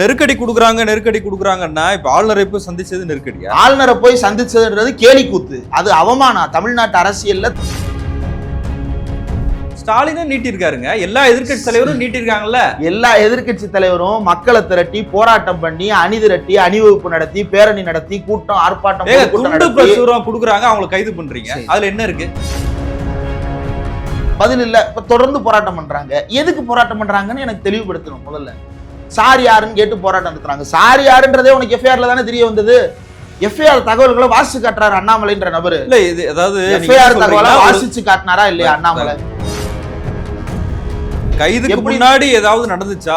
நெருக்கடி குடுக்குறாங்க நெருக்கடி குடுக்குறாங்கன்னா இப்ப ஆளுநரை போய் சந்திச்சது நெருக்கடியா? ஆளுநரை போய் சந்திச்சதுன்றது கேலி கூத்து. அது அவமானம் தமிழ்நாட்டு அரசியல்ல ஸ்டாலினும் நீட்டிருக்காருங்க. எல்லா எதிர்க்கட்சி தலைவரும் நீட்டிருக்காங்கல்ல? எல்லா எதிர்க்கட்சி தலைவரும் மக்களை திரட்டி போராட்டம் பண்ணி அணி திரட்டி அணிவகுப்பு நடத்தி பேரணி நடத்தி கூட்டம் ஆர்ப்பாட்டம் துண்டு பிரசுரம் குடுக்குறாங்க அவங்களை கைது பண்றீங்க. அதுல என்ன இருக்கு? பதில் இல்ல. இப்ப தொடர்ந்து போராட்டம் பண்றாங்க. எதுக்கு போராட்டம் பண்றாங்கன்னு எனக்கு தெளிவுபடுத்தணும் முதல்ல. சார் யாருன்னு கேட்டு போராட்டம் நடத்துறாங்க. சார் யாருன்றதே உனக்கு எஃப்ஐஆர்ல தானே தெரிய வந்தது. எஃப்ஐஆர் தகவல்களை வாசிச்சு காட்டுறாரு அண்ணாமலைன்ற நபரு. இல்ல இது அதாவது எஃப்ஐஆர் தகவலை வாசிச்சு காட்டினாரா இல்லையா அண்ணாமலை? கைதுக்கு முன்னாடி ஏதாவது நடந்துச்சா?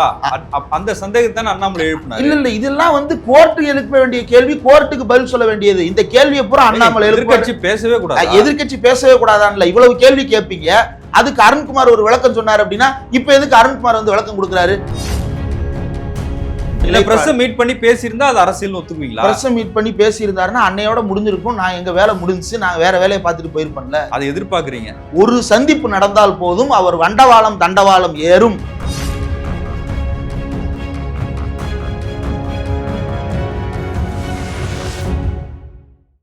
அந்த சந்தேகத்தை அண்ணாமலை எழுப்பினாரு. இல்ல இல்ல இதெல்லாம் வந்து கோர்ட்டுக்கு எழுப்ப வேண்டிய கேள்வி கோர்ட்டுக்கு பதில் சொல்ல வேண்டியது. இந்த கேள்வியை பூரா அண்ணாமலை எழுப்ப எதிர்க்கட்சி பேசவே கூடாது? எதிர்க்கட்சி பேசவே கூடாதான்ல. இவ்வளவு கேள்வி கேட்பீங்க. அதுக்கு அருண்குமார் ஒரு விளக்கம் சொன்னார் அப்படின்னா இப்ப எதுக்கு அருண்குமார் வந்து விளக்கம் கொடுக்குறாரு? இல்ல பிரஸ் மீட் பண்ணி பேசியிருந்தா அது அரசியல் ஒத்துக்குவீங்களா? பிரஸ் மீட் பண்ணி பேசியிருந்தாருன்னா அன்னையோட முடிஞ்சிருக்கும். நான் எங்க வேலை முடிஞ்சுச்சு நான் வேற வேலையை பார்த்துட்டு போயிருப்பேன்ல. அதை எதிர்பார்க்கறீங்க. ஒரு சந்திப்பு நடந்தால் போதும் அவர் வண்டவாளம் தண்டவாளம் ஏறும்.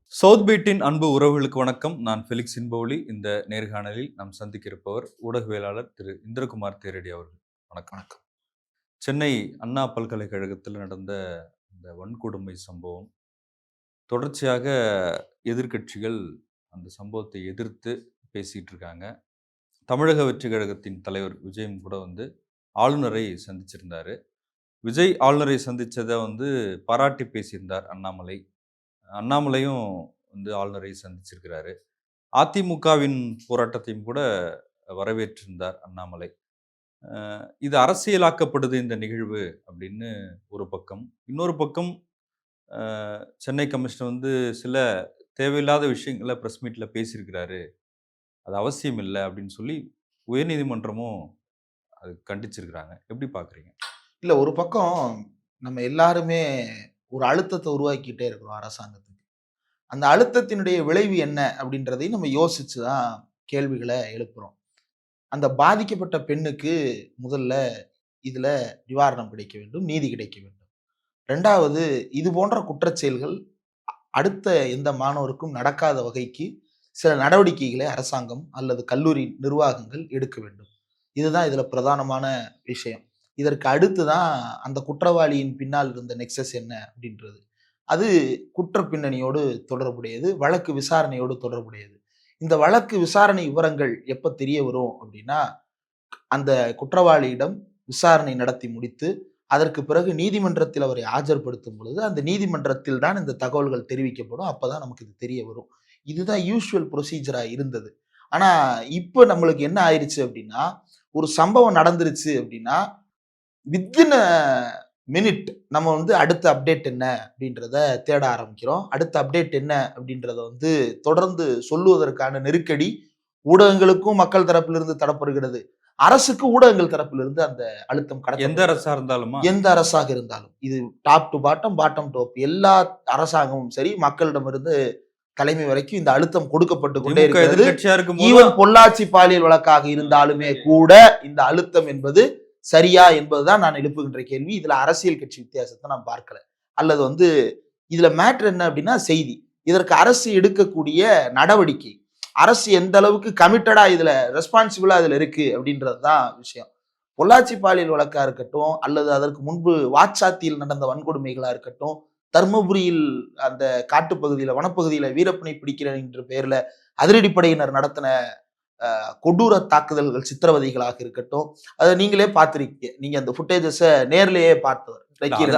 சவுத் பீட்டின் அன்பு உறவுகளுக்கு வணக்கம். நான் ஃபெலிக்ஸ் இன்பவுலி இந்த நேர்காணலில் நாம் சந்திக்க இருப்பவர் ஊடகவியலாளர் திரு இந்திரகுமார் தேரடி அவர்கள். வணக்கம். வணக்கம். சென்னை அண்ணா பல்கலைக்கழகத்தில் நடந்த இந்த வன்கொடுமை சம்பவம் தொடர்ச்சியாக எதிர்க்கட்சிகள் அந்த சம்பவத்தை எதிர்த்து பேசிகிட்டு இருக்காங்க தமிழக வெற்றி கழகத்தின் தலைவர் விஜயும் கூட வந்து ஆளுநரை சந்திச்சிருந்தார். விஜய் ஆளுநரை சந்தித்ததை வந்து பாராட்டி பேசியிருந்தார் அண்ணாமலை. அண்ணாமலையும் வந்து ஆளுநரை சந்திச்சிருக்கிறாரு. அதிமுகவின் போராட்டத்தையும் கூட வரவேற்றிருந்தார் அண்ணாமலை. இது அரசியலாக்கப்படுது இந்த நிகழ்வு அப்படின்னு ஒரு பக்கம். இன்னொரு பக்கம் சென்னை கமிஷனர் வந்து சில தேவையில்லாத விஷயங்களை ப்ரெஸ் மீட்டில் பேசியிருக்கிறாரு. அது அவசியம் இல்லை அப்படின்னு சொல்லி உயர்நீதிமன்றமும் அது கண்டிச்சிருக்கிறாங்க. எப்படி பார்க்குறீங்க இல்லை ஒரு பக்கம் நம்ம எல்லாருமே ஒரு அழுத்தத்தை உருவாக்கிட்டே இருக்கிறோம் அரசாங்கத்துக்கு. அந்த அழுத்தத்தினுடைய விளைவு என்ன அப்படின்றதையும் நம்ம யோசிச்சு தான் கேள்விகளை எழுப்புறோம். அந்த பாதிக்கப்பட்ட பெண்ணுக்கு முதல்ல இதில் நிவாரணம் கிடைக்க வேண்டும் நீதி கிடைக்க வேண்டும். ரெண்டாவது இது போன்ற குற்றச்செயல்கள் அடுத்த எந்த மாணவருக்கும் நடக்காத வகைக்கு சில நடவடிக்கைகளை அரசாங்கம் அல்லது கல்லூரி நிர்வாகங்கள் எடுக்க வேண்டும். இதுதான் இதில் பிரதானமான விஷயம். இதற்கு அடுத்து தான் அந்த குற்றவாளியின் பின்னால் இருந்த நெக்ஸஸ் என்ன அப்படின்றது. அது குற்ற பின்னணியோடு தொடர்புடையது வழக்கு விசாரணையோடு தொடர்புடையது. இந்த வழக்கு விசாரணை விவரங்கள் எப்போ தெரிய வரும் அப்படின்னா அந்த குற்றவாளியிடம் விசாரணை நடத்தி முடித்து அதற்கு பிறகு நீதிமன்றத்தில் அவரை ஆஜர்படுத்தும் பொழுது அந்த நீதிமன்றத்தில் தான் இந்த தகவல்கள் தெரிவிக்கப்படும். அப்பதான் நமக்கு இது தெரிய வரும். இதுதான் யூஸ்வல் ப்ரொசீஜராக இருந்தது. ஆனால் இப்போ நம்மளுக்கு என்ன ஆயிடுச்சு அப்படின்னா ஒரு சம்பவம் நடந்துருச்சு அப்படின்னா வித்தின் மினிட் நம்ம வந்து அடுத்த அப்டேட் என்ன அப்படின்றத தேட ஆரம்பிக்கிறோம். அடுத்த அப்டேட் என்ன அப்படின்றத வந்து தொடர்ந்து சொல்லுவதற்கான நெருக்கடி ஊடகங்களுக்கும் மக்கள் தரப்பிலிருந்து தரப்படுகிறது. அரசுக்கு ஊடகங்கள் தரப்பிலிருந்து அந்த அழுத்தம் எந்த கடத்த அரசா இருந்தாலுமா? எந்த அரசாக இருந்தாலும். இது top to bottom bottom top எல்லா அரசாங்கமும் சரி மக்களிடமிருந்து தலைமை வரைக்கும் இந்த அழுத்தம் கொடுக்கப்பட்டு கொண்டே இருக்கிறது. ஈவன் பொள்ளாச்சி பாலியல் வழக்காக இருந்தாலுமே கூட இந்த அழுத்தம் என்பது சரியா என்பதுதான் நான் எழுப்புகின்ற கேள்வி. இதுல அரசியல் கட்சி வித்தியாசத்தை நான் பார்க்கல. அல்லது வந்து இதுல மேட்ரு என்ன அப்படின்னா செய்தி. இதற்கு அரசு எடுக்கக்கூடிய நடவடிக்கை. அரசு எந்த அளவுக்கு கமிட்டடா இதுல ரெஸ்பான்சிபிளா இதுல இருக்கு அப்படின்றது தான் விஷயம். பொள்ளாச்சி பாலியல் வழக்கா இருக்கட்டும் அல்லது அதற்கு முன்பு வாட்சாத்தியில் நடந்த வன்கொடுமைகளா இருக்கட்டும் தர்மபுரியில் அந்த காட்டுப்பகுதியில வனப்பகுதியில வீரப்பனை பிடிக்கிறேன் என்ற பெயர்ல அதிரடிப்படையினர் நடத்தின கொடூர தாக்குதல்கள் சித்திரவதைகளாக இருக்கட்டும் அதை நீங்களே பார்த்திருக்கீங்க. நீங்க அந்த ஃபுட்டேஜஸ நேர்லயே பார்த்தவர்.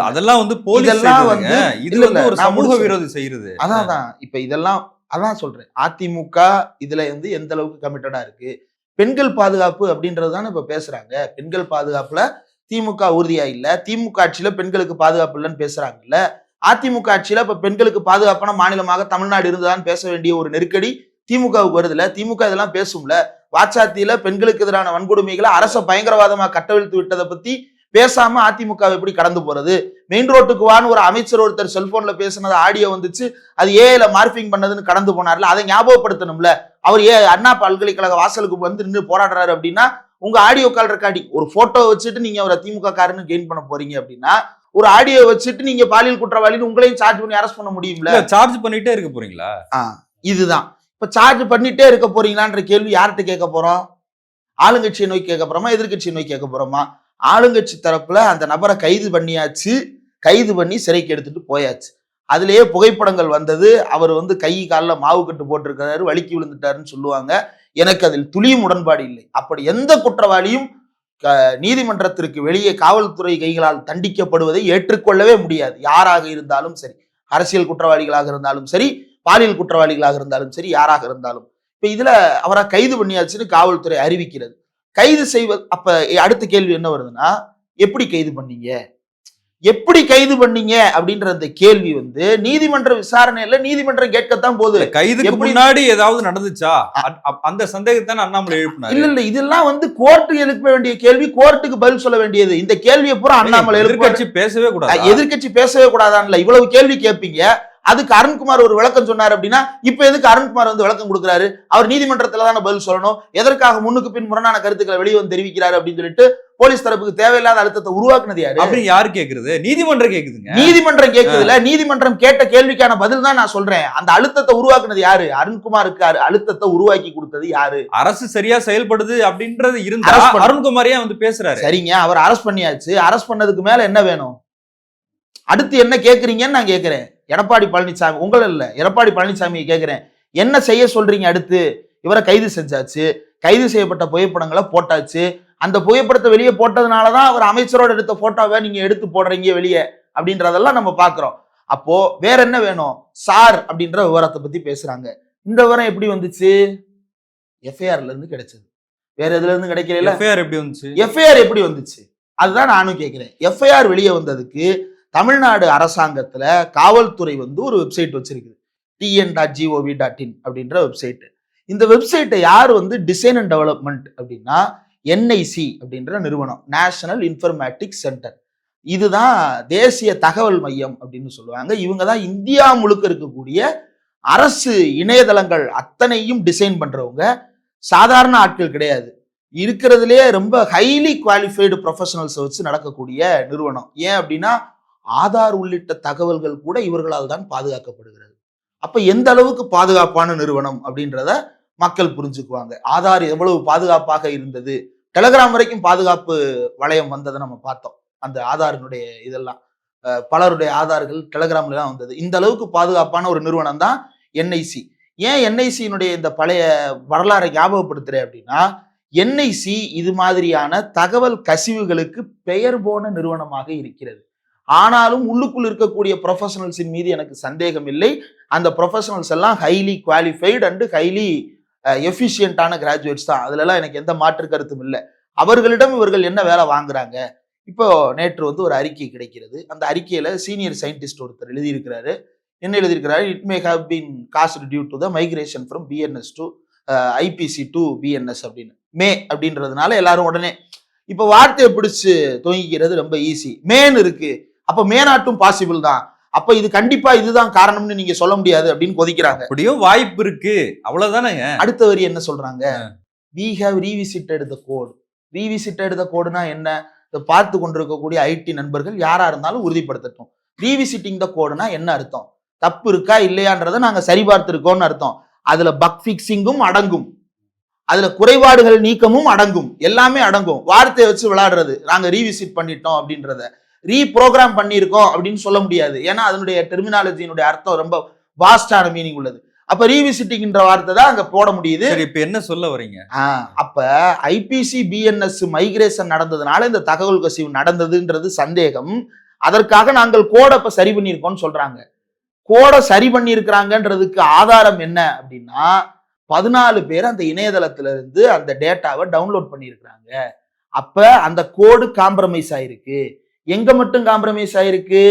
அதெல்லாம் வந்து போலீஸ் இதெல்லாம். வந்து- இது இல்ல, வந்து இல்ல, ஒரு சமூக. விரோதி செய்யறது. அதான் தான் இப்ப இதெல்லாம் அதான் சொல்றேன். அதிமுக இதுல வந்து எந்த அளவுக்கு கமிட்டடா இருக்கு? பெண்கள் பாதுகாப்பு அப்படின்றது தானே இப்ப பேசுறாங்க. பெண்கள் பாதுகாப்புல திமுக உறுதியா இல்ல. திமுக ஆட்சியில பெண்களுக்கு பாதுகாப்பு இல்லைன்னு பேசுறாங்கல்ல. அதிமுக ஆட்சியில இப்ப பெண்களுக்கு பாதுகாப்பான மாநிலமாக தமிழ்நாடு இருந்ததான்னு பேச வேண்டிய ஒரு நெருக்கடி திமுகவுக்கு வருதுல திமுக இதெல்லாம் பேசும்ல? வாச்சாத்தியில பெண்களுக்கு எதிரான வன்கொடுமைகளை அரச பயங்கரவாதமா கட்டவிழ்த்து விட்டதை பத்தி பேசாம அதிமுக எப்படி கடந்து போறது? மெயின் ரோட்டுக்கு வான்னு ஒரு அமைச்சர் ஒருத்தர் செல்போன்ல பேசுனது ஆடியோ வந்துச்சு. அது ஏல மார்பிங் பண்ணதுன்னு கடந்து போனார்ல. அதை ஞாபகப்படுத்தணும்ல? அவர் ஏ அண்ணா பல்கலைக்கழக வாசலுக்கு வந்து நின்று போராடுறாரு அப்படின்னா உங்க ஆடியோ கால் ரெக்கார்டிங் ஒரு போட்டோ வச்சுட்டு நீங்க அவரை திமுக காரன்னு கெயின் பண்ண போறீங்க அப்படின்னா ஒரு ஆடியோ வச்சுட்டு நீங்க பாலியல் குற்றவாளின்னு உங்களையும் சார்ஜ் பண்ணி அரெஸ்ட் பண்ண முடியும்ல? சார்ஜ் பண்ணிட்டே இருக்க போறீங்களா? இதுதான். இப்போ சார்ஜ் பண்ணிட்டே இருக்க போறீங்களான்ற கேள்வி யார்கிட்ட கேட்க போறோம்? ஆளுங்கட்சியை நோக்கி கேட்க போறோமா? எதிர்கட்சியை நோக்கி கேட்க போறோமா? ஆளுங்கட்சி தரப்புல அந்த நபரை கைது பண்ணியாச்சு. கைது பண்ணி சிறைக்கு எடுத்துட்டு போயாச்சு. அதுலயே புகைப்படங்கள் வந்தது. அவர் வந்து கை காலில் மாவு கட்டு போட்டிருக்கிறாரு வழுக்கி விழுந்துட்டாருன்னு சொல்லுவாங்க. எனக்கு அதில் துளியும் உடன்பாடு இல்லை. அப்படி எந்த குற்றவாளியும் க- நீதிமன்றத்திற்கு வெளியே காவல்துறை கைகளால் தண்டிக்கப்படுவதை ஏற்றுக்கொள்ளவே முடியாது. யாராக இருந்தாலும் சரி. அரசியல் குற்றவாளிகளாக இருந்தாலும் சரி பாலியல் குற்றவாளிகளாக இருந்தாலும் சரி யாராக இருந்தாலும். இப்ப இதுல அவரை கைது பண்ணியாச்சுன்னு காவல்துறை அறிவிக்கிறது. கைது செய்வது அப்ப அடுத்த கேள்வி என்ன வருதுன்னா எப்படி கைது பண்ணீங்க? எப்படி கைது பண்ணீங்க? அப்படின்ற அந்த கேள்வி வந்து நீதிமன்ற விசாரணையில நீதிமன்றம் கேட்கத்தான் போகுது. கைதுக்கு எப்படி- முன்னாடி ஏதாவது நடந்துச்சா? அந்த சந்தேகத்தான அண்ணாமலை எழுப்பினாரு. இல்ல இல்ல இதெல்லாம் வந்து கோர்ட்டு எழுப்ப வேண்டிய கேள்வி கோர்ட்டுக்கு பதில் சொல்ல வேண்டியது. இந்த கேள்வியை பூரா அண்ணாமலை எழுப்ப எதிர்க்கட்சி பேசவே கூடாது? எதிர்க்கட்சி பேசவே கூடாதான்ல. இவ்வளவு கேள்வி கேட்பீங்க அதுக்கு அருண்குமார் ஒரு விளக்கம் சொன்னார் அப்படின்னா இப்ப எதுக்கு அருண்குமார் வந்து விளக்கம் கொடுக்குறாரு? அவர் நீதிமன்றத்துல தானே பதில் சொல்லணும். எதற்காக முன்னுக்கு பின் முரணான கருத்துக்களை வெளியே வந்து தெரிவிக்கிறாரு அப்படின்னு சொல்லிட்டு போலீஸ் தரப்புக்கு தேவையில்லாத அழுத்தத்தை உருவாக்குனது யாரு? அப்படின்னு யாரு கேக்குறது? நீதிமன்றம் கேக்குதுங்க. நீதிமன்றம் கேட்குதுல நீதிமன்றம் கேட்ட கேள்விக்கான பதில் தான் நான் சொல்றேன். அந்த அழுத்தத்தை உருவாக்குனது யாரு? அருண்குமாருக்கு அரு- அழுத்தத்தை உருவாக்கி கொடுத்தது யாரு? அரசு சரியா செயல்படுது அப்படின்றது இருந்தா அருண்குமாரியா வந்து பேசுறாரு. சரிங்க. அவர் அரெஸ்ட் பண்ணியாச்சு. அரெஸ்ட் பண்ணதுக்கு மேல என்ன வேணும்? அடுத்து என்ன கேக்குறீங்கன்னு நான் கேக்குறேன். எடப்பாடி பழனிசாமி உங்கள இல்ல எடப்பாடி பழனிசாமியை கேக்குறேன். என்ன செய்ய சொல்றீங்க அடுத்து? இவரை கைது செஞ்சாச்சு கைது செய்யப்பட்ட புகைப்படங்களை போட்டாச்சு. அந்த புகைப்படத்தை வெளியே போட்டதுனாலதான் அவர் அமைச்சரோட எடுத்த போட்டோவை நீங்க எடுத்து போடுறீங்க வெளியே அப்படின்றதெல்லாம் நம்ம பாக்குறோம். அப்போ வேற என்ன வேணும்? சார் அப்படின்ற விவரத்தை பத்தி பேசுறாங்க. இந்த விவரம் எப்படி வந்துச்சு? எஃப்ஐஆர்ல இருந்து கிடைச்சது. வேற எதுல இருந்து கிடைக்கல எஃப்ஐஆர் எப்படி வந்துச்சு? எஃப்ஐஆர் எப்படி வந்துச்சு? அதுதான் நானும் கேட்கிறேன் எஃப்ஐஆர் வெளியே வந்ததுக்கு தமிழ்நாடு அரசாங்கத்தில் காவல்துறை வந்து ஒரு வெப்சைட் வச்சிருக்குது. TN dot G O V dot in அப்படின்ற வெப்சைட் இந்த வெப்சைட்டை யார் வந்து டிசைன் அண்ட் டெவலப்மெண்ட் அப்படின்னா என்ஐசி அப்படின்ற நிறுவனம் நேஷனல் இன்ஃபர்மேட்டிக்ஸ் சென்டர் இதுதான் தேசிய தகவல் மையம் அப்படின்னு சொல்லுவாங்க. இவங்க தான் இந்தியா முழுக்க இருக்கக்கூடிய அரசு இணையதளங்கள் அத்தனையும் டிசைன் பண்ணுறவங்க சாதாரண ஆட்கள் கிடையாது. இருக்கிறதுலே ரொம்ப ஹைலி குவாலிஃபைடு ப்ரொஃபஷனல்ஸை வச்சு நடக்கக்கூடிய நிறுவனம். ஏன் அப்படின்னா ஆதார் உள்ளிட்ட தகவல்கள் கூட இவர்களால் தான் பாதுகாக்கப்படுகிறது. அப்ப எந்த அளவுக்கு பாதுகாப்பான நிறுவனம் அப்படின்றத மக்கள் புரிஞ்சுக்குவாங்க. ஆதார் எவ்வளவு பாதுகாப்பாக இருந்தது? டெலகிராம் வரைக்கும் பாதுகாப்பு வளையம் வந்ததை நம்ம பார்த்தோம். அந்த ஆதாரினுடைய இதெல்லாம். பலருடைய ஆதார்கள் டெலகிராம்ல தான் வந்தது. இந்த அளவுக்கு பாதுகாப்பான ஒரு நிறுவனம் தான் என்ஐசி. ஏன் என்ஐசியினுடைய இந்த பழைய வரலாறை ஞாபகப்படுத்துறேன் அப்படின்னா என்ஐசி இது மாதிரியான தகவல் கசிவுகளுக்கு பெயர் போன நிறுவனமாக இருக்கிறது. ஆனாலும் உள்ளுக்குள் இருக்கக்கூடிய ப்ரொஃபஷனல்ஸின் மீது எனக்கு சந்தேகம் இல்லை அந்த ப்ரொஃபஷனல்ஸ் எல்லாம் ஹைலி குவாலிஃபைடு அண்டு ஹைலி எஃபிஷியண்டான கிராஜுவேட்ஸ் தான். அதுலலாம் எனக்கு எந்த மாற்று கருத்தும் இல்லை. அவர்களிடம் இவர்கள் என்ன வேலை வாங்குறாங்க? இப்போ நேற்று வந்து ஒரு அறிக்கை கிடைக்கிறது. அந்த அறிக்கையில் சீனியர் சயின்டிஸ்ட் ஒருத்தர் எழுதியிருக்கிறாரு. என்ன எழுதியிருக்கிறாரு? It may have been caused due to the migration from BNS to IPC to BNS அப்படின்னு. மே அப்படின்றதுனால எல்லாரும் உடனே இப்போ வார்த்தையை பிடிச்சு துவங்கிக்கிறது ரொம்ப ஈஸி மேன் இருக்குது அப்ப மேனாட்டும் பாசிபிள் தான். அப்ப இது கண்டிப்பா இதுதான் காரணம்னு நீங்க சொல்ல முடியாது அப்படின்னு கொதிக்கிறாங்க. அப்படியும் வாய்ப்பு இருக்கு. அவ்வளவுதானேங்க? அடுத்த வரி என்ன சொல்றாங்க? We have revisited the code revisited the கோடுனா என்ன? இதை பார்த்து கொண்டிருக்கக்கூடிய ஐடி நண்பர்கள் யாரா இருந்தாலும் உறுதிப்படுத்தட்டும். ரீவிசிட்டிங் த கோடுனா என்ன அர்த்தம்? தப்பு இருக்கா இல்லையான்றதை நாங்க சரிபார்த்திருக்கோம்னு அர்த்தம். அதுல பக் ஃபிக்சிங்கும் அடங்கும். அதுல குறைபாடுகள் நீக்கமும் அடங்கும். எல்லாமே அடங்கும். வார்த்தையை வச்சு விளையாடுறது. நாங்க ரீவிசிட் பண்ணிட்டோம் அப்படின்றத. ரீப்ரோக்ராம் பண்ணியிருக்கோம் அப்படின்னு சொல்ல முடியாது. ஏன்னா அதனுடைய டெர்மினாலஜியினுடைய அர்த்தம் ரொம்ப வாஸ்டான மீனிங் உள்ளது. அப்ப ரீவிசிட்டிங்ன்ற வார்த்தை தான் அங்க போட முடியுது. இப்ப என்ன சொல்ல வரீங்க அப்ப ஐபிசி பிஎன்எஸ் மைக்ரேஷன் நடந்ததுனால இந்த தகவல் கசிவு நடந்ததுன்றது சந்தேகம். அதற்காக நாங்கள் கோடை இப்ப சரி பண்ணியிருக்கோம்னு சொல்றாங்க. கோடை சரி பண்ணியிருக்கிறாங்கன்றதுக்கு ஆதாரம் என்ன அப்படின்னா பதினாலு பேர் அந்த இணையதளத்துல இருந்து அந்த டேட்டாவை டவுன்லோட் பண்ணியிருக்கிறாங்க. அப்ப அந்த கோடு காம்ப்ரமைஸ் ஆயிருக்கு. எங்க மட்டும் காம்ப்ரமைஸ் ஆயிருக்கு?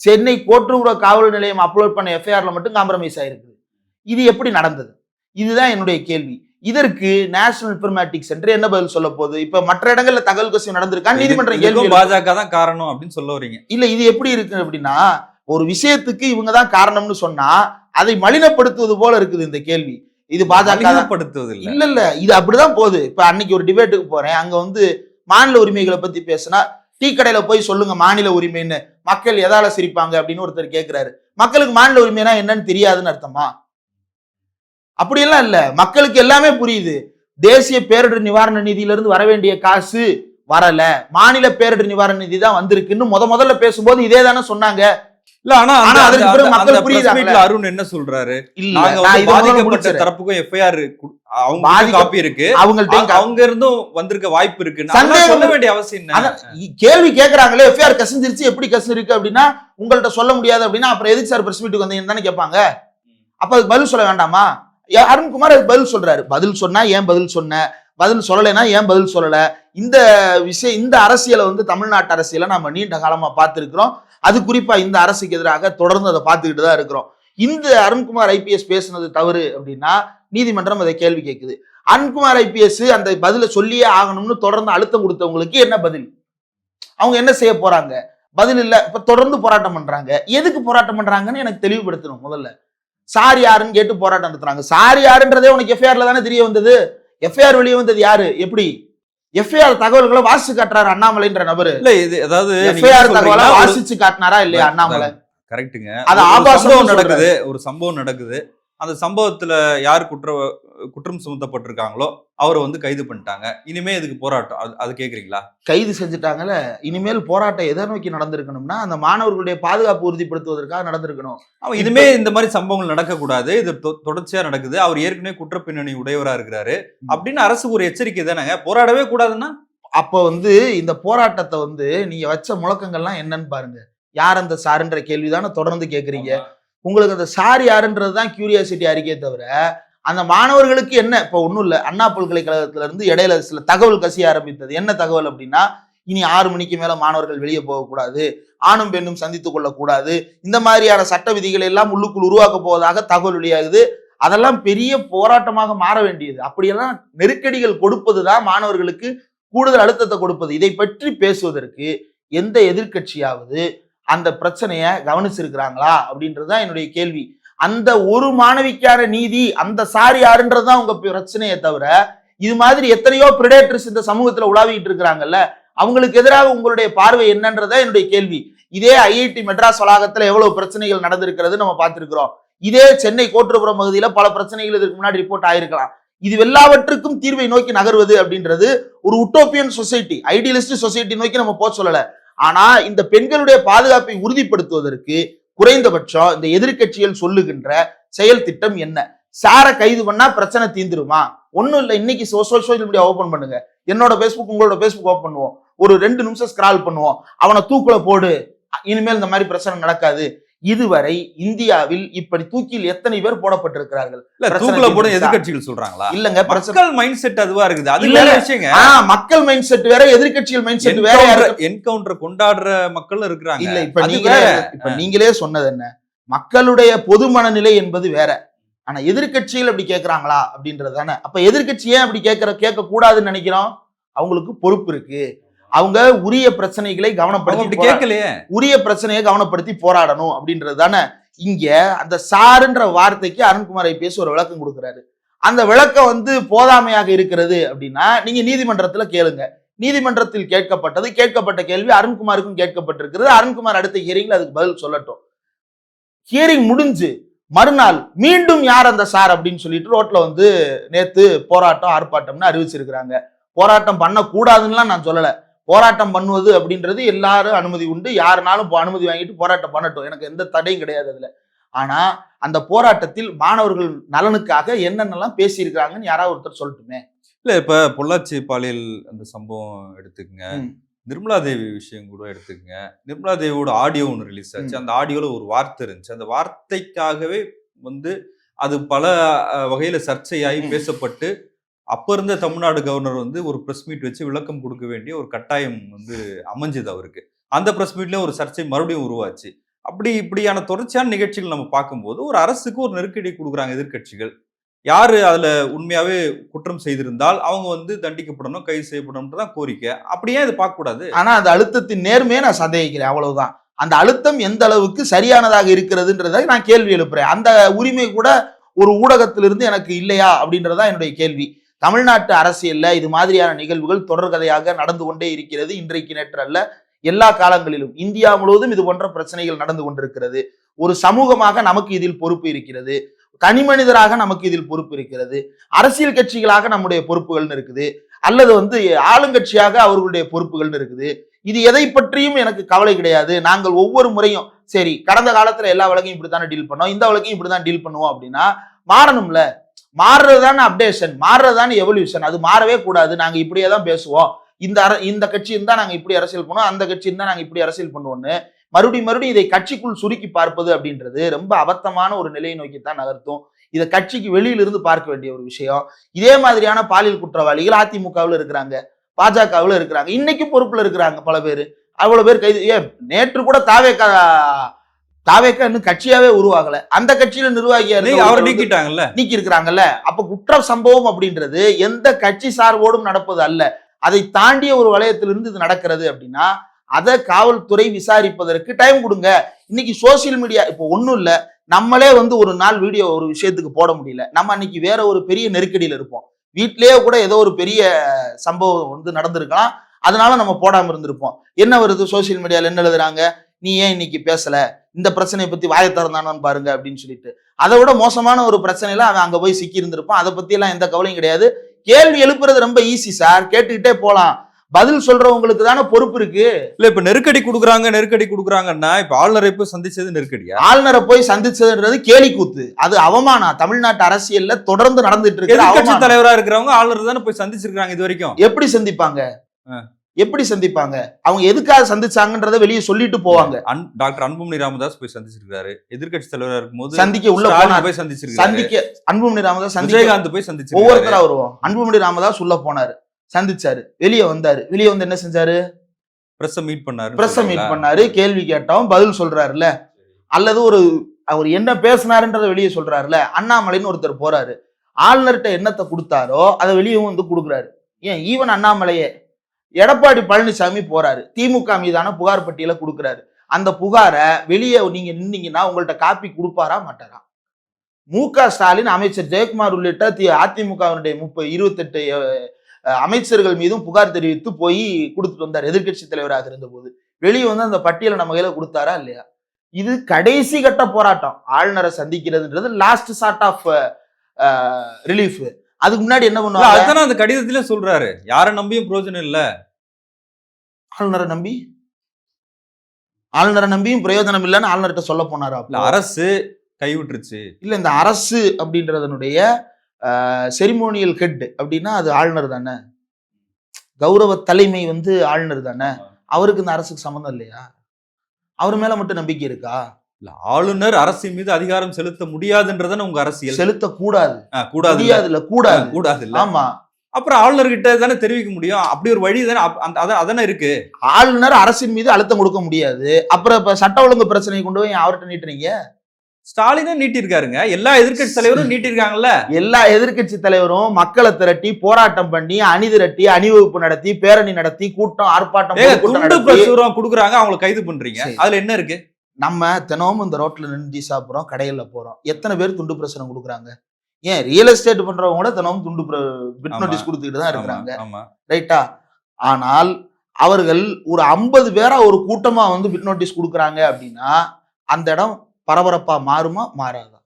சென்னை கோட்டூர காவல் நிலையம் அப்லோட் பண்ண எஃப்ஐஆர்ல மட்டும் காம்ப்ரமைஸ் ஆயிருக்கு. இது எப்படி நடந்தது? இதுதான் என்னுடைய கேள்வி. இதற்கு நேஷனல் இன்ஃபர்மேட்டிக் சென்டர் என்ன பதில் சொல்ல போகுது? இப்ப மற்ற இடங்கள்ல தகவல் கசிவு நடந்திருக்கா நீதிமன்றம் கேள்வி. பாஜக தான் காரணம் அப்படின்னு சொல்ல வரீங்க. இல்ல இது எப்படி இருக்கு அப்படின்னா ஒரு விஷயத்துக்கு இவங்க தான் காரணம்னு சொன்னா அதை மலினப்படுத்துவது போல இருக்குது இந்த கேள்வி. இது பாஜக இல்ல இல்ல இல்ல இது அப்படிதான் போகுது. இப்ப அன்னைக்கு ஒரு டிபேட்டுக்கு போறேன். அங்க வந்து மாநில உரிமைகளை பத்தி பேசினா டீ கடையில போய் சொல்லுங்க மாநில உரிமைன்னு. மக்கள் எதால சிரிப்பாங்க அப்படின்னு ஒருத்தர் கேட்கிறாரு மக்களுக்கு மாநில உரிமைனா என்னன்னு தெரியாதுன்னு அர்த்தமா? அப்படியெல்லாம் இல்ல. மக்களுக்கு எல்லாமே புரியுது. தேசிய பேரிடர் நிவாரண நிதியிலிருந்து வர வேண்டிய காசு வரல. மாநில பேரிடர் நிவாரண நிதி தான் வந்திருக்குன்னு முத முதல்ல பேசும்போது இதே தானே சொன்னாங்க. இல்ல ஆனா ஆனா அதுக்கு பிறகு மக்கள் meetல அருண் என்ன சொல்றாரு? இல்ல நாங்க பாதிக்கப்பட்ட. தரப்புக்கும் எஃப்ஐஆர் அவங்க காப்பி இருக்கு. அவங்கள்ட்ட அவங்க இருந்தும் வந்திருக்க வாய்ப்பு இருக்கு. சொல்ல வேண்டிய அவசியம் கேள்வி கேக்குறாங்களே எஃப்ஐஆர் கசிஞ்சிருச்சு எப்படி கசிஞ்சிருக்கு அப்படின்னா உங்கள்ட்ட சொல்ல முடியாது அப்படின்னா அப்புறம் எதுக்கு சார் பிரஸ் மீட்டுக்கு வந்தீங்கன்னு தானே கேட்பாங்க? அப்ப அதுக்கு பதில் சொல்ல வேண்டாமா? அருண்குமார் அதுக்கு பதில் சொல்றாரு. பதில் சொன்னா ஏன் பதில் சொன்ன? பதில் சொல்லலைன்னா ஏன் பதில் சொல்லல? இந்த விஷயம் இந்த அரசியலை வந்து தமிழ்நாட்டு அரசியலை நம்ம நீண்ட காலமா பார்த்திருக்கிறோம். அது குறிப்பா இந்த அரசுக்கு எதிராக தொடர்ந்து அதை பார்த்துக்கிட்டு தான் இருக்கிறோம். இந்த அருண்குமார் ஐபிஎஸ் பேசுனது தவறு அப்படின்னா நீதிமன்றம் அதை கேள்வி கேட்குது. அருண்குமார் ஐபிஎஸ் அந்த பதில சொல்லியே ஆகணும்னு தொடர்ந்து அழுத்தம் கொடுத்தவங்களுக்கு என்ன பதில்? அவங்க என்ன செய்ய போறாங்க? பதில் இல்ல. இப்ப தொடர்ந்து போராட்டம் பண்றாங்க. எதுக்கு போராட்டம் பண்றாங்கன்னு எனக்கு தெளிவுபடுத்தணும் முதல்ல. சார் யாருன்னு கேட்டு போராட்டம் நடத்துறாங்க. சார் யாருன்றதே உனக்கு எஃப்ஐஆர்ல தானே தெரிய வந்தது? எஃப்ஐஆர் வெளியே வந்தது யாரு? எப்படி? எஃப்ஐஆர் தகவல்களை வாசிச்சு காட்டுறாரு அண்ணாமலைன்ற நபரு. இல்ல இது அதாவது எஃப்ஐஆர் தகவலை வாசிச்சு காட்டினாரா இல்லையா அண்ணாமலை? கரெக்டுங்க அது சொல்றாரு. நடக்குது ஒரு சம்பவம் நடக்குது. அந்த சம்பவத்துல யார் குற்ற குற்றம் சுமத்தப்பட்டிருக்காங்களோ அவரை வந்து கைது பண்ணிட்டாங்க. இனிமே இதுக்கு போராட்டம்? அது அது கேக்குறீங்களா? கைது செஞ்சுட்டாங்கல்ல இனிமேல் போராட்டம் எதை நோக்கி நடந்திருக்கணும்னா அந்த மாணவர்களுடைய பாதுகாப்பு உறுதிப்படுத்துவதற்காக நடந்திருக்கணும். அவன் இனிமே இந்த மாதிரி சம்பவங்கள் நடக்கக்கூடாது. இது தொ- தொடர்ச்சியா நடக்குது. அவர் ஏற்கனவே குற்றப்பின்னணி உடையவரா இருக்கிறாரு. அப்படின்னு அரசுக்கு ஒரு எச்சரிக்கை தானேங்க. போராடவே கூடாதுன்னா? அப்போ வந்து இந்த போராட்டத்தை வந்து நீங்க வச்ச முழக்கங்கள்லாம் என்னன்னு பாருங்க. யார் அந்த சாருன்ற கேள்விதானே தொடர்ந்து கேக்குறீங்க. உங்களுக்கு அந்த சார் யாருன்றது தான் கியூரியாசிட்டி அறிக்கையே தவிர அந்த மாணவர்களுக்கு என்ன? இப்போ ஒன்றும் இல்லை. அண்ணா பல்கலைக்கழகத்துல இருந்து இடையில சில தகவல் கசிய ஆரம்பித்தது. என்ன தகவல் அப்படின்னா இனி ஆறு மணிக்கு மேல மாணவர்கள் வெளியே போகக்கூடாது. ஆணும் பெண்ணும் சந்தித்து கொள்ளக்கூடாது. இந்த மாதிரியான சட்ட விதிகளை எல்லாம் உள்ளுக்குள் உருவாக்க போவதாக தகவல் வெளியாகுது. அதெல்லாம் பெரிய போராட்டமாக மாற வேண்டியது. அப்படியெல்லாம் நெருக்கடிகள் கொடுப்பது தான் மாணவர்களுக்கு கூடுதல் அழுத்தத்தை கொடுப்பது. இதை பற்றி பேசுவதற்கு எந்த எதிர்க்கட்சியாவது அந்த பிரச்சனையை கவனிச்சிருக்கிறாங்களா அப்படின்றதுதான் என்னுடைய கேள்வி. அந்த ஒரு மாணவிக்கான நீதி அந்த சார் யாருன்றதுதான் உங்க பிரச்சனையே தவிர இது மாதிரி எத்தனையோ பிரிடேட்டர்ஸ் இந்த சமூகத்துல உலாவிட்டு இருக்கிறாங்கல்ல அவங்களுக்கு எதிராக உங்களுடைய பார்வை என்னன்றத என்னுடைய கேள்வி. இதே ஐஐடி மெட்ராஸ் வளாகத்துல எவ்வளவு பிரச்சனைகள் நடந்திருக்கிறது நம்ம பார்த்திருக்கிறோம். இதே சென்னை கோட்டுப்புறம் பகுதியில பல பிரச்சனைகள் இதற்கு முன்னாடி ரிப்போர்ட் ஆயிருக்கலாம். இது எல்லாவற்றுக்கும் தீர்வை நோக்கி நகர்வது அப்படின்றது ஒரு உட்டோப்பியன் சொசைட்டி ஐடியலிஸ்ட் சொசைட்டி நோக்கி நம்ம போக சொல்லல. ஆனா இந்த பெண்களுடைய பாதுகாப்பை உறுதிப்படுத்துவதற்கு குறைந்தபட்சம் இந்த எதிர்க்கட்சிகள் சொல்லுகின்ற செயல் திட்டம் என்ன? சாரை கைது பண்ணா பிரச்சனை தீந்துருமா ஒன்றும் இல்லை இன்னைக்கு சோசியல் மீடியா ஓப்பன் பண்ணுங்க. என்னோட ஃபேஸ்புக் உங்களோட ஃபேஸ்புக் ஓப்பன் பண்ணுவோம். ஒரு ரெண்டு நிமிஷம் ஸ்கிரால் பண்ணுவோம். அவனை தூக்குல போடு. இனிமேல் இந்த மாதிரி பிரச்சனை நடக்காது. இதுவரை இந்தியாவில் இப்படி தூக்கில் எத்தனை பேர் போடப்பட்டிருக்கிறார்கள்? இல்ல தூக்குல போட தீர்ந்துச்சா? எதிர்க்கட்சிகள் சொல்றாங்களா? இல்லங்க மக்கள் மைண்ட் செட் அதுவா இருக்குது. அது இல்ல. விஷயங்க. மக்கள் மைண்ட் செட் வேற எதிர்க்கட்சிகள் மைண்ட் செட் வேற என்கவுண்டர் கொண்டாடுற மக்களும் இருக்கிறாங்க. இல்ல இப்ப வேற. இப்ப நீங்களே சொன்னது என்ன? மக்களுடைய பொது மனநிலை என்பது வேற. ஆனா எதிர்க்கட்சிகள் அப்படி கேக்குறாங்களா அப்படின்றது தானே அப்ப எதிர்க்கட்சி ஏன் அப்படி கேட்கற கேட்க கூடாதுன்னு நினைக்கிறோம்? அவங்களுக்கு பொறுப்பு இருக்கு. அவங்க உரிய பிரச்சனைகளை கவனப்படுத்தி கேட்கலையே. உரிய பிரச்சனையை கவனப்படுத்தி போராடணும் அப்படின்றது தானே. இங்க அந்த சாருன்ற வார்த்தைக்கு அருண்குமார் ஐபிஎஸ் ஒரு விளக்கம் கொடுக்குறாரு. அந்த விளக்கம் வந்து போதாமையாக இருக்கிறது அப்படின்னா நீங்க நீதிமன்றத்துல கேளுங்க. நீதிமன்றத்தில் கேட்கப்பட்டது கேட்கப்பட்ட கேள்வி அருண்குமாருக்கும் கேட்கப்பட்டிருக்கிறது. அருண்குமார் அடுத்த ஹியரிங்ல அதுக்கு பதில் சொல்லட்டும். ஹியரிங் முடிஞ்சு மறுநாள் மீண்டும் யார் அந்த சார் அப்படின்னு சொல்லிட்டு ரோட்ல வந்து நேத்து போராட்டம் ஆர்ப்பாட்டம்னு அறிவிச்சிருக்கிறாங்க. போராட்டம் பண்ணக்கூடாதுன்னுலாம் நான் சொல்லல. போராட்டம் பண்ணுவது அப்படின்றது எல்லாரும் அனுமதி உண்டு. யாருனாலும் அனுமதி வாங்கிட்டு போராட்டம் பண்ணட்டும். எனக்கு எந்த தடையும் கிடையாது அதுல. ஆனா அந்த போராட்டத்தில் மாணவர்கள் நலனுக்காக என்னென்னலாம் பேசியிருக்கிறாங்கன்னு யாராவது ஒருத்தர் சொல்லட்டுமே. இல்ல இப்ப பொள்ளாச்சி பாலியல் அந்த சம்பவம் எடுத்துக்கங்க. நிர்மலா தேவி விஷயம் கூட எடுத்துக்கங்க. நிர்மலா தேவியோட ஆடியோ ஒன்று ரிலீஸ் ஆச்சு. அந்த ஆடியோல ஒரு வார்த்தை இருந்துச்சு. அந்த வார்த்தைக்காகவே வந்து அது பல வகையில சர்ச்சையாகி. பேசப்பட்டு அப்போ இருந்த தமிழ்நாடு கவர்னர் வந்து ஒரு ப்ரெஸ் மீட் வச்சு விளக்கம் கொடுக்க வேண்டிய ஒரு கட்டாயம் வந்து அமைஞ்சது அவருக்கு. அந்த ப்ரெஸ் மீட்லேயும் ஒரு சர்ச்சை மறுபடியும் உருவாச்சு. அப்படி இப்படியான தொடர்ச்சியான நிகழ்ச்சிகள் நம்ம பார்க்கும்போது ஒரு அரசுக்கு ஒரு நெருக்கடி கொடுக்குறாங்க எதிர்க்கட்சிகள். யார் அதில் உண்மையாகவே குற்றம் செய்திருந்தால் அவங்க வந்து தண்டிக்கப்படணும் கைது செய்யப்படணும்ன்றதான் கோரிக்கை. அப்படியே இதை பார்க்கக்கூடாது? ஆனால் அந்த அழுத்தத்தின் நேர்மையை நான் சந்தேகிக்கிறேன். அவ்வளவுதான். அந்த அழுத்தம் எந்த அளவுக்கு சரியானதாக இருக்கிறதுன்றதை நான் கேள்வி எழுப்புறேன். அந்த உரிமை கூட ஒரு ஊடகத்திலிருந்து எனக்கு இல்லையா அப்படின்றதான் என்னுடைய கேள்வி. தமிழ்நாட்டு அரசியல்ல இது மாதிரியான நிகழ்வுகள் தொடர்கதையாக நடந்து கொண்டே இருக்கிறது. இன்றைக்கு நேற்று அல்ல எல்லா காலங்களிலும் இந்தியா முழுவதும் இது போன்ற பிரச்சனைகள் நடந்து கொண்டிருக்கிறது. ஒரு சமூகமாக நமக்கு இதில் பொறுப்பு இருக்கிறது. தனி மனிதராக நமக்கு இதில் பொறுப்பு இருக்கிறது. அரசியல் கட்சிகளாக நம்முடைய பொறுப்புகள்னு இருக்குது. அல்லது வந்து ஆளுங்கட்சியாக அவர்களுடைய பொறுப்புகள்னு இருக்குது. இது எதை பற்றியும் எனக்கு கவலை கிடையாது. நாங்கள் ஒவ்வொரு முறையும் சரி கடந்த காலத்துல எல்லா வழக்கையும் இப்படித்தானே டீல் பண்ணோம். இந்த வழக்கையும் இப்படிதான் டீல் பண்ணுவோம் அப்படின்னா மாறணும்ல. மாறுறதுதானே அப்டேஷன் மாறுறதுதானே எவல்யூஷன் அது மாறவே கூடாது. நாங்க இப்படியே தான் பேசுவோம். இந்த அர இந்த கட்சி இருந்தா நாங்க இப்படி அரசியல் பண்ணுவோம். அந்த கட்சி இருந்தா நாங்க இப்படி அரசியல் பண்ணுவோம்னு மறுபடியும் மறுபடியும் இதை கட்சிக்குள் சுருக்கி பார்ப்பது அப்படின்றது ரொம்ப அபத்தமான ஒரு நிலையை நோக்கி தான் நகர்த்தும். இதை கட்சிக்கு வெளியிலிருந்து பார்க்க வேண்டிய ஒரு விஷயம். இதே மாதிரியான பாலியல் குற்றவாளிகள் அதிமுகவில் இருக்கிறாங்க. பாஜகவில் இருக்கிறாங்க. இன்னைக்கு பொறுப்புல இருக்கிறாங்க பல பேர். அவ்வளவு பேர் கைது ஏ நேற்று கூட தாவேக்கா தாவேக்கா இன்னும் கட்சியாவே உருவாகல. அந்த கட்சியில நிர்வாகியா அவர் நீக்கிட்டாங்கல்ல? நீக்கி இருக்கிறாங்கல்ல அப்ப குற்ற சம்பவம் அப்படின்றது எந்த கட்சி சார்போடும் நடப்பது அல்ல. அதை தாண்டிய ஒரு வளையத்திலிருந்து இது நடக்கிறது அப்படின்னா அதை காவல்துறை விசாரிப்பதற்கு டைம் கொடுங்க. இன்னைக்கு சோசியல் மீடியா இப்போ ஒண்ணும் இல்ல. நம்மளே வந்து ஒரு நாள் வீடியோ ஒரு விஷயத்துக்கு போட முடியல. நம்ம அன்னைக்கு வேற ஒரு பெரிய நெருக்கடியில இருப்போம். வீட்லயே கூட ஏதோ ஒரு பெரிய சம்பவம் வந்து நடந்திருக்கலாம். அதனால நம்ம போடாம இருந்திருப்போம். என்ன வருது சோசியல் மீடியால என்ன எழுதுறாங்க? நீ ஏன் இன்னைக்கு பேசல? இந்த பிரச்சனையை பத்தி வாயை திறந்தானான்னு பாருங்க அப்படின்னு சொல்லிட்டு. அதை விட மோசமான ஒரு பிரச்சனையில அவன் அங்க போய் சிக்கி இருந்திருப்பான் அதை பத்தி எல்லாம் எந்த கவலையும் கிடையாது. கேள்வி எழுப்புறது ரொம்ப ஈஸி சார் கேட்டுக்கிட்டே போலாம். பதில் சொல்றவங்களுக்கு தானே பொறுப்பு இருக்கு. இல்ல இப்ப நெருக்கடி குடுக்குறாங்க நெருக்கடி குடுக்குறாங்கன்னா இப்ப ஆளுநரை போய் சந்திச்சது நெருக்கடியா? ஆளுநரை போய் சந்திச்சதுன்றது கேலி கூத்து அது அவமானம். தமிழ்நாட்டு அரசியல்ல தொடர்ந்து நடந்துட்டு இருக்கு. தலைவரா இருக்கிறவங்க ஆளுநர் தானே போய் சந்திச்சிருக்காங்க இது வரைக்கும்? எப்படி சந்திப்பாங்க. எப்படி சந்திப்பாங்க? அவங்க எதுக்காக சந்திச்சாங்கன்றத வெளியே சொல்லிட்டு போவாங்க. டாக்டர் அன்புமணி ராமதாஸ் போய் சந்திச்சிருக்காரு. எதிர்கட்சி தலைவரா இருக்கும்போது சந்திக்க உள்ள போனார். போய் சந்திச்சிருக்காரு. சந்திக்க அன்புமணி ராமதாஸ் விஜயகாந்த் போய் சந்திச்சிருக்காரு. ஒவ்வொருத்தரா வருவோம். அன்புமணி ராமதாஸ் உள்ள போனாரு. சந்திச்சாரு. வெளியே வந்தாரு. வெளியே வந்து என்ன செஞ்சாரு? பிரஸ் மீட் பண்ணாரு பிரஸ் மீட் பண்ணாரு. கேள்வி கேட்டோம். பதில் சொல்றாருல்ல. அல்லது ஒரு அவர் என்ன பேசினாருன்றத வெளியே சொல்றாருல்ல. அண்ணாமலைன்னு ஒருத்தர் போறாரு. ஆளுநர்கிட்ட என்னத்தை கொடுத்தாரோ அதை வெளியவும் வந்து கொடுக்குறாரு. ஏன்? ஈவன் அண்ணாமலையே. எடப்பாடி பழனிசாமி போறாரு. திமுக மீதான புகார் பட்டியலை கொடுக்குறாரு. அந்த புகாரை வெளியே நீங்க நின்னீங்கன்னா உங்கள்ட்ட காப்பி கொடுப்பாரா மாட்டாரா? மு க ஸ்டாலின் அமைச்சர் ஜெயக்குமார் உள்ளிட்ட தி- அதிமுகவினுடைய முப்பது இருபத்தெட்டு அமைச்சர்கள் மீதும் புகார் தெரிவித்து போய் கொடுத்துட்டு வந்தார். எதிர்க்கட்சி தலைவராக இருந்தபோது. வெளியே வந்து அந்த பட்டியலை நம்ம கையில கொடுத்தாரா இல்லையா? இது கடைசி கட்ட போராட்டம். ஆளுநரை சந்திக்கிறதுன்றது லாஸ்ட் சார்ட் ஆஃப் ரிலீஃப் அதுக்கு முன்னாடி என்ன பண்ணுவாங்க? அதுதானே அந்த கடிதத்திலே சொல்றாரு. யாரை நம்பியும் பிரயோஜனம் இல்ல. ஆளுநரை நம்பி? ஆளுநரை நம்பியும் பிரயோஜனம் இல்லைன்னு ஆளுநர்கிட்ட சொல்ல போனாரா? அரசு கைவிட்டுருச்சு. இல்ல இந்த அரசு அப்படின்றதனுடைய செரிமோனியல் ஹெட் அப்படின்னா அது ஆளுநர் தானே? கௌரவ தலைமை வந்து ஆளுநர் தானே? அவருக்கு இந்த அரசுக்கு சம்மந்தம் இல்லையா? அவர் மேல மட்டும் நம்பிக்கை இருக்கா? இல்ல ஆளுநர் அரசின் மீது அதிகாரம் செலுத்த முடியாதுன்றதானே உங்க அரசியல்? செலுத்த கூடாது கூடாது இல்ல. முடியாது இல்ல கூடாது. கூடாது இல்ல ஆமா. அப்புறம் ஆளுநர் கிட்ட தானே தெரிவிக்க முடியும்? அப்படி ஒரு வழி தானே அதான் இருக்கு? ஆளுநர் அரசின் மீது அழுத்தம் கொடுக்க முடியாது. அப்புறம் இப்ப சட்ட ஒழுங்கு பிரச்சனையை கொண்டு போய் அவர்கிட்ட நீட்டுறீங்க ஸ்டாலினும் நீட்டிருக்காருங்க எல்லா எதிர்க்கட்சி தலைவரும் நீட்டிருக்காங்கல்ல எல்லா எதிர்க்கட்சி தலைவரும் மக்களை திரட்டி போராட்டம் பண்ணி அணி திரட்டி அணிவகுப்பு நடத்தி பேரணி நடத்தி கூட்டம் ஆர்ப்பாட்டம் குடுக்குறாங்க அவங்களை கைது பண்றீங்க. அதுல என்ன இருக்கு? நம்ம தினமும் இந்த ரோட்ல நின்று சாப்பிடுறோம் கடையில போறோம். எத்தனை பேர் துண்டு பிரசுரம் கொடுக்குறாங்க? ஏன் ரியல் எஸ்டேட் பண்றவங்க கூட தினமும் துண்டு பிட். நோட்டீஸ் கொடுத்துக்கிட்டு தான் இருக்கிறாங்க. ரைட்டா? ஆனால் அவர்கள் ஒரு ஐம்பது பேரா ஒரு கூட்டமா வந்து பிட் நோட்டீஸ் கொடுக்குறாங்க அப்படின்னா அந்த இடம் பரபரப்பா மாறுமா? மாறாதா?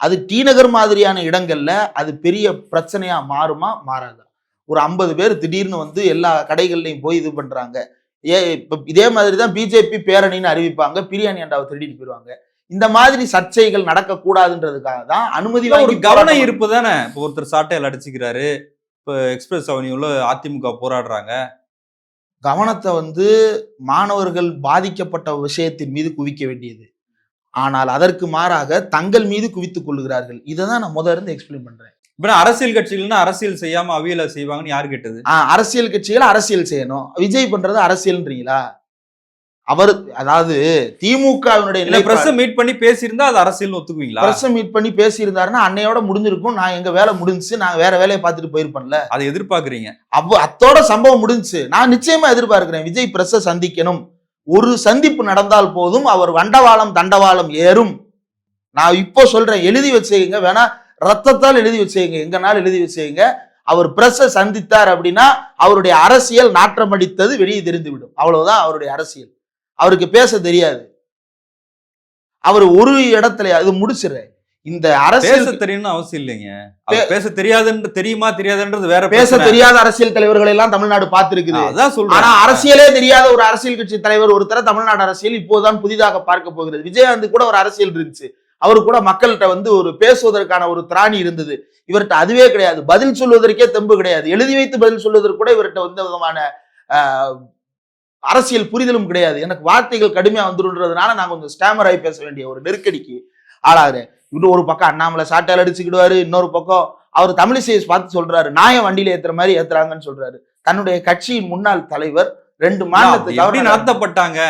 அது டி நகர் மாதிரியான இடங்கள்ல அது பெரிய பிரச்சனையா மாறுமா? மாறாதா? ஒரு ஐம்பது பேர் திடீர்னு வந்து எல்லா கடைகள்லையும் போய் இது பண்றாங்க. ஏ இப்ப இதே மாதிரி தான் பிஜேபி பேரணின்னு அறிவிப்பாங்க. பிரியாணி அண்டாவை திருடிட்டு போயிடுவாங்க இந்த மாதிரி சர்ச்சைகள் நடக்கக்கூடாதுன்றதுக்காக தான் அனுமதி ஒரு வாங்கி கவன போராட்டம் இருப்பு தானே? இப்போ ஒருத்தர் சாட்டையில் அடிச்சுக்கிறாரு. இப்போ எக்ஸ்பிரஸ் அவனியூல அதிமுக போராடுறாங்க. கவனத்தை வந்து மாணவர்கள் பாதிக்கப்பட்ட விஷயத்தின் மீது குவிக்க வேண்டியது. ஆனால் அதற்கு மாறாக தங்கள் மீது குவித்துக் கொள்கிறார்கள் இதை தான் நான் முதல்ல இருந்து எக்ஸ்பிளைன் பண்றேன். இப்ப அரசியல் கட்சிகள்னா அரசியல் செய்யாம அவியலை செய்வாங்கன்னு யாரு கேட்டது? அரசியல் கட்சிகள் அரசியல் செய்யணும். விஜய் பண்றது அரசியல்ன்றீங்களா? அவர் அதாவது திமுகவினுடைய இல்ல பிரஸ் மீட் பண்ணி பேசியிருந்தா அது அரசியல் ஒத்துக்குவீங்களா? பிரஸ் மீட் பண்ணி பேசியிருந்தாருன்னா அன்னையோட முடிஞ்சிருக்கும். நான் எங்க வேலை முடிஞ்சுச்சு. நான் வேற வேலையை பார்த்துட்டு போயிருப்பேன்ல. அதை எதிர்பார்க்கறீங்க. அப்போ அத்தோட சம்பவம் முடிஞ்சுச்சு. நான் நிச்சயமா எதிர்பார்க்கிறேன். விஜய் பிரஸ சந்திக்கணும். ஒரு சந்திப்பு நடந்தால் போதும். அவர் வண்டவாளம் தண்டவாளம் ஏறும். நான் இப்போ சொல்றேன். எழுதி வச்சுக்கங்க. வேணா ரத்தத்தால் எழுதி வச்சுக்கங்க. எங்கனாலும் எழுதி வச்சுக்கங்க. அவர் பிரஸ சந்தித்தார் அப்படின்னா அவருடைய அரசியல் நாற்றமடித்தது வெளியே தெரிந்துவிடும். அவ்வளவுதான் அவருடைய அரசியல். அவருக்கு பேச தெரியாது. அவர் ஒரு இடத்துல அது முடிச்சிடுறேன். இந்த அரசியல் தெரியும்னு அவசியம் இல்லைங்க. பேச தெரியாதுன்ற தெரியுமா தெரியாதுன்றது வேற பேச. தெரியாத அரசியல் தலைவர்களை எல்லாம் தமிழ்நாடு பார்த்திருக்குது. அதான் ஆனா சொல்றேன் அரசியலே தெரியாத ஒரு அரசியல் கட்சி தலைவர் ஒருத்தர தமிழ்நாடு அரசியல் இப்போதுதான் புதிதாக பார்க்க போகிறது. விஜயகாந்த் கூட ஒரு அரசியல் இருந்துச்சு. அவரு கூட மக்கள்கிட்ட வந்து ஒரு பேசுவதற்கான ஒரு திராணி இருந்தது. இவர்கிட்ட அதுவே கிடையாது. பதில் சொல்வதற்கே தெம்பு கிடையாது. எழுதி வைத்து பதில் சொல்வதற்கு கூட இவர்கிட்ட வந்து விதமான அரசியல் புரிதலும் கிடையாது. எனக்கு வார்த்தைகள் கடுமையா வந்துருன்றதுனால நான் கொஞ்சம் ஸ்டாமர் ஆகி பேச வேண்டிய ஒரு நெருக்கடிக்கு ஆளாகிறேன். இன்னும் ஒரு பக்கம் அண்ணாமலை சாட்டையால் அடிச்சுக்கிடுவாரு. இன்னொரு பக்கம் அவர் தமிழிசையை பார்த்து சொல்றாரு. நாயை வண்டியில ஏத்துற மாதிரி ஏத்துறாங்கன்னு சொல்றாரு. தன்னுடைய கட்சியின் முன்னாள் தலைவர் ரெண்டு மாநிலத்துக்கு நடத்தப்பட்டாங்க?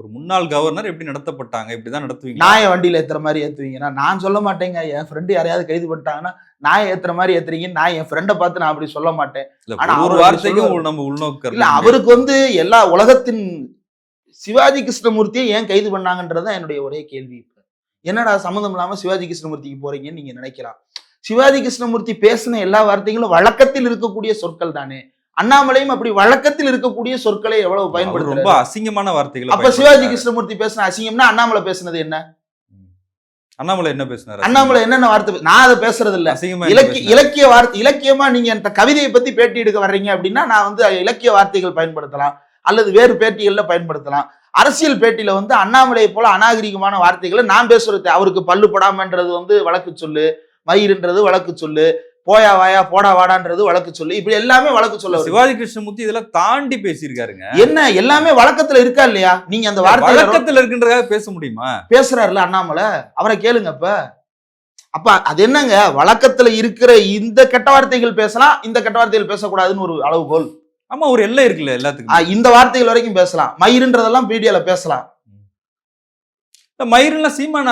ஒரு முன்னாள் கவர்னர் எப்படி நடத்தப்பட்டாங்க இப்படிதான் நடத்துவீங்க நாயை வண்டியில ஏத்துற மாதிரி ஏத்துவீங்கன்னா நான் சொல்ல மாட்டேங்க. என் ஃப்ரெண்டு யாரையாவது கைது பண்ணிட்டாங்கன்னா நாயை ஏத்துற மாதிரி ஏத்துறீங்க நான் என் ஃப்ரெண்டை பார்த்து நான் அப்படி சொல்ல மாட்டேன். ஒரு வார்த்தைக்கும். நம்ம உள்நோக்க இல்ல அவருக்கு வந்து எல்லா உலகத்தின் சிவாஜி கிருஷ்ணமூர்த்தியை ஏன் கைது பண்ணாங்கன்றதுதான் என்னுடைய ஒரே கேள்வி இப்ப. என்னடா சம்மந்தம் இல்லாம சிவாஜி கிருஷ்ணமூர்த்திக்கு போறீங்கன்னு நீங்க நினைக்கலாம். சிவாஜி கிருஷ்ணமூர்த்தி பேசின எல்லா வார்த்தைகளும் வழக்கத்தில் இருக்கக்கூடிய சொற்கள் தானே. அண்ணாமலையும் அப்படி வழக்கத்தில் இருக்கக்கூடிய சொற்களை எவ்வளவு அவர் ரொம்ப அசிங்கமான வார்த்தைகளை அப்ப சிவாஜி. கிருஷ்ணமூர்த்தி பேசின அசிங்கம்னா அண்ணாமலை பேசுனது என்ன? அண்ணாமலை என்ன பேசினாரு? அண்ணாமலை என்னென்ன வார்த்தை நான் அதை பேசுறது இல்ல இலக்கிய? இலக்கிய வார்த்தை இலக்கியமா நீங்க என்கிட்ட கவிதையை பத்தி பேட்டி எடுக்க வர்றீங்க அப்படின்னா நான் வந்து இலக்கிய வார்த்தைகள் பயன்படுத்தலாம். அல்லது வேறு பேட்டிகள்ல பயன்படுத்தலாம். அரசியல் பேட்டியில வந்து அண்ணாமலையை போல அநாகரிகமான வார்த்தைகளை நான் பேசுறது அவருக்கு பல்லு படாமன்றது வந்து வழக்கு சொல்லு மயிருன்றது வழக்கு சொல்லு போயா வாயா போடா வாடான்றது வழக்கு சொல்லு இப்படி எல்லாமே வழக்கு சொல்ல. சிவாஜி கிருஷ்ணமூர்த்தி இதெல்லாம் தாண்டி பேசியிருக்காருங்க. என்ன எல்லாமே வழக்கத்துல இருக்கா இல்லையா? நீங்க அந்த வார்த்தை வழக்கத்துல இருக்குன்றதாக பேச முடியுமா? பேசுறாருல அண்ணாமலை? அவரை கேளுங்க அப்ப. அப்ப அது என்னங்க? வழக்கத்துல இருக்கிற இந்த கெட்ட வார்த்தைகள் பேசலாம் இந்த கெட்ட வார்த்தைகள் பேசக்கூடாதுன்னு ஒரு அளவுகோல். ஆமா ஒரு எல்லை இருக்குல்ல எல்லாத்துக்கும். இந்த வார்த்தைகள் வரைக்கும் பேசலாம். மயிருன்றதெல்லாம் பீடியால பேசலாம். மயிரெல்லாம் சீமான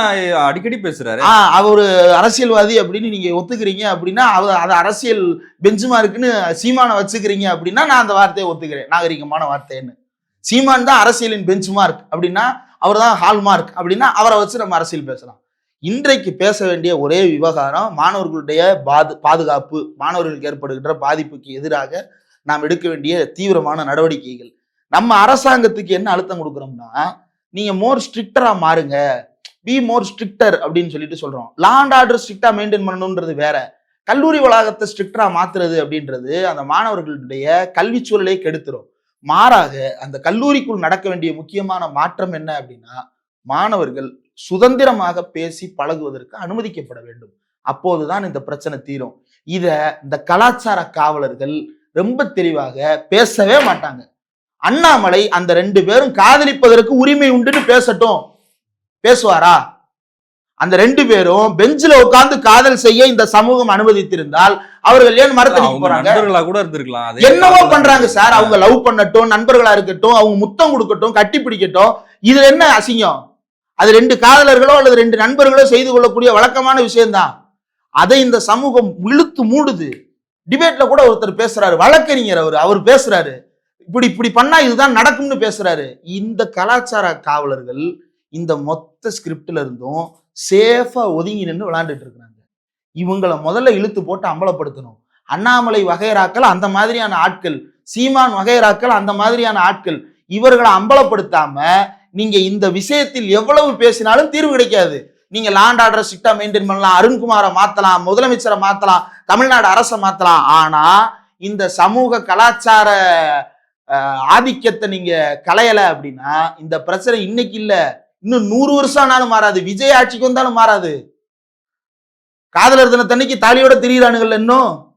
அடிக்கடி பேசுறாரு. அவர் அரசியல்வாதி அப்படின்னு நீங்க ஒத்துக்கிறீங்க அப்படின்னா அவர் அது அரசியல் பெஞ்சுமார்க்குன்னு சீமானை வச்சுக்கிறீங்க அப்படின்னா நான் அந்த வார்த்தையை ஒத்துக்கிறேன் நாகரிகமான வார்த்தைன்னு. சீமான் தான் அரசியலின் பெஞ்ச்மார்க் அப்படின்னா அவர் தான் ஹால்மார்க் அப்படின்னா அவரை வச்சு நம்ம அரசியல் பேசலாம். இன்றைக்கு பேச வேண்டிய ஒரே விவகாரம் மாணவர்களுடைய பாது பாதுகாப்பு மாணவர்களுக்கு ஏற்படுகின்ற பாதிப்புக்கு எதிராக நாம் எடுக்க வேண்டிய தீவிரமான நடவடிக்கைகள். நம்ம அரசாங்கத்துக்கு என்ன அழுத்தம் கொடுக்குறோம்னா நீங்க மோர் ஸ்ட்ரிக்டரா மாறுங்க. பி மோர் ஸ்ட்ரிக்டர் அப்படின்னு சொல்லிட்டு சொல்றோம். லாண்ட் ஆர்டர் ஸ்ட்ரிக்டா மெயின்டைன் பண்ணணுன்றது வேற. கல்லூரி வளாகத்தை ஸ்ட்ரிக்டரா மாத்துறது அப்படின்றது அந்த மாணவர்களுடைய கல்வி சூழலை கெடுத்துரும். மாறாக அந்த கல்லூரிக்குள் நடக்க வேண்டிய முக்கியமான மாற்றம் என்ன அப்படின்னா மாணவர்கள் சுதந்திரமாக பேசி பழகுவதற்கு அனுமதிக்கப்பட வேண்டும். அப்போதுதான் இந்த பிரச்சனை தீரும். இத இந்த கலாச்சார காவலர்கள் ரொம்ப தெளிவாக பேசவே மாட்டாங்க. அண்ணாமலை அந்த ரெண்டு பேரும் காதலிப்பதற்கு உரிமை உண்டுன்னு பேசட்டும். பேசுவாரா? அந்த ரெண்டு பேரும் பெஞ்சில உட்கார்ந்து காதல் செய்ய இந்த சமூகம் அனுமதித்திருந்தால் அவர்கள் ஏன் மரத்தடிக்க போறாங்க? நண்பர்களா கூட இருந்திருக்கலாம். என்னவோ பண்றாங்க சார். அவங்க லவ் பண்ணட்டும் நண்பர்களா இருக்கட்டும் அவங்க முத்தம் கொடுக்கட்டும் கட்டி பிடிக்கட்டும். இதுல என்ன அசிங்கம்? அது ரெண்டு காதலர்களோ அல்லது ரெண்டு நண்பர்களோ செய்து கொள்ளக்கூடிய வழக்கமான விஷயம்தான். அதை இந்த சமூகம் இழுத்து மூடுது. டிபேட்ல கூட ஒருத்தர் பேசுறாரு. வழக்கறிஞர் அவர். அவர் பேசுறாரு. இப்படி இப்படி பண்ணா இதுதான் நடக்கும்னு பேசுறாரு. இந்த கலாச்சார காவலர்கள் இந்த மொத்த ஸ்கிரிப்ட்ல இருந்தும் சேஃபா ஒதுங்கி நின்று விளையாண்டுட்டு இருக்கிறாங்க. இவங்களை முதல்ல இழுத்து போட்டு அம்பலப்படுத்தணும். அண்ணாமலை வகைராக்கள் அந்த மாதிரியான ஆட்கள். சீமான் வகைராக்கள் அந்த மாதிரியான ஆட்கள். இவர்களை அம்பலப்படுத்தாம நீங்க இந்த விஷயத்தில் எவ்வளவு பேசினாலும் தீர்வு கிடைக்காது. நீங்க லாண்ட் ஆர்டர் ஸ்ட்ரிக்டா மெயின்டைன் பண்ணலாம். அருண்குமாரை மாத்தலாம். முதலமைச்சரை மாத்தலாம். தமிழ்நாடு அரசை மாத்தலாம். ஆனா இந்த சமூக கலாச்சார ஆதிக்கத்தை நீங்க களையல அப்படின்னா இந்த பிரச்சனை இன்னைக்கு இல்ல. இன்னும் நூறு வருஷம் ஆனாலும் மாறாது. விஜய் ஆட்சிக்கு வந்தாலும் மாறாது. காதலர் தினத்தன்னைக்கு தாலியோட திரியிறானுங்கல்ல இன்னும்?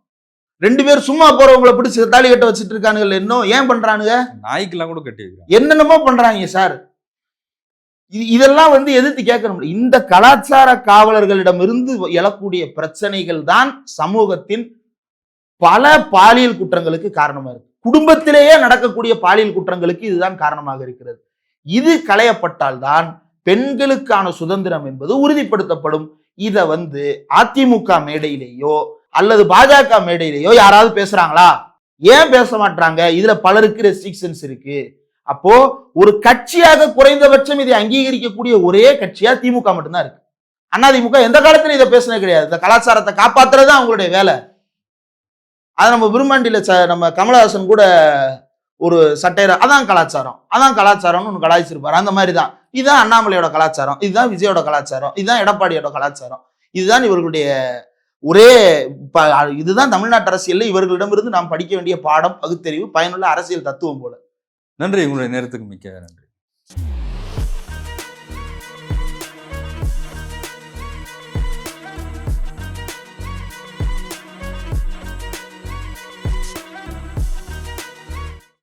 ரெண்டு பேர் சும்மா போறவங்களை பிடிச்சி தாலி கட்ட வச்சுட்டு இருக்கானுங்கல்ல இன்னும்? ஏன் பண்றானுங்க? நாய்க்கெல்லாம் கூட கட்டி என்னென்னமோ பண்றாங்க சார். இது- இதெல்லாம் வந்து எதிர்த்து கேட்கணும். இந்த கலாச்சார காவலர்களிடமிருந்து எழக்கூடிய பிரச்சனைகள் தான் சமூகத்தின் பல பாலியல் குற்றங்களுக்கு காரணமா இருக்கு. குடும்பத்திலேயே நடக்கக்கூடிய பாலியல் குற்றங்களுக்கு இதுதான் காரணமாக இருக்கிறது. இது களையப்பட்டால்தான் பெண்களுக்கான சுதந்திரம் என்பது உறுதிப்படுத்தப்படும். இதை வந்து அதிமுக மேடையிலேயோ அல்லது பாஜக மேடையிலேயோ யாராவது பேசுறாங்களா? ஏன் பேச மாட்டாங்க இதுல பலருக்கு ரெஸ்ட்ரிக்ஷன்ஸ் இருக்கு. அப்போ ஒரு கட்சியாக குறைந்தபட்சம் இதை அங்கீகரிக்கக்கூடிய ஒரே கட்சியா திமுக மட்டும்தான் இருக்கு. அண்ணா திமுக எந்த காலத்திலும் இதை பேசினது கிடையாது. இந்த கலாச்சாரத்தை காப்பாத்துறது அவங்களுடைய வேலை. அதை நம்ம விரும்மாண்டியில ச நம்ம கமலஹாசன் கூட ஒரு சட்டையில அதான் கலாச்சாரம். அதான் கலாச்சாரம்னு ஒன்று கலாய்ச்சிருப்பாரு. அந்த மாதிரி தான் இதுதான் அண்ணாமலையோட கலாச்சாரம். இதுதான் விஜயோட கலாச்சாரம். இதுதான் எடப்பாடியோட கலாச்சாரம். இதுதான் இவர்களுடைய ஒரே ப- இதுதான் தமிழ்நாட்டு அரசியலில் இவர்களிடமிருந்து நாம் படிக்க வேண்டிய பாடம் பகுத்தறிவு பயனுள்ள அரசியல் தத்துவம் போல. நன்றி. உங்களுடைய நேரத்துக்கு மிக்க நன்றி.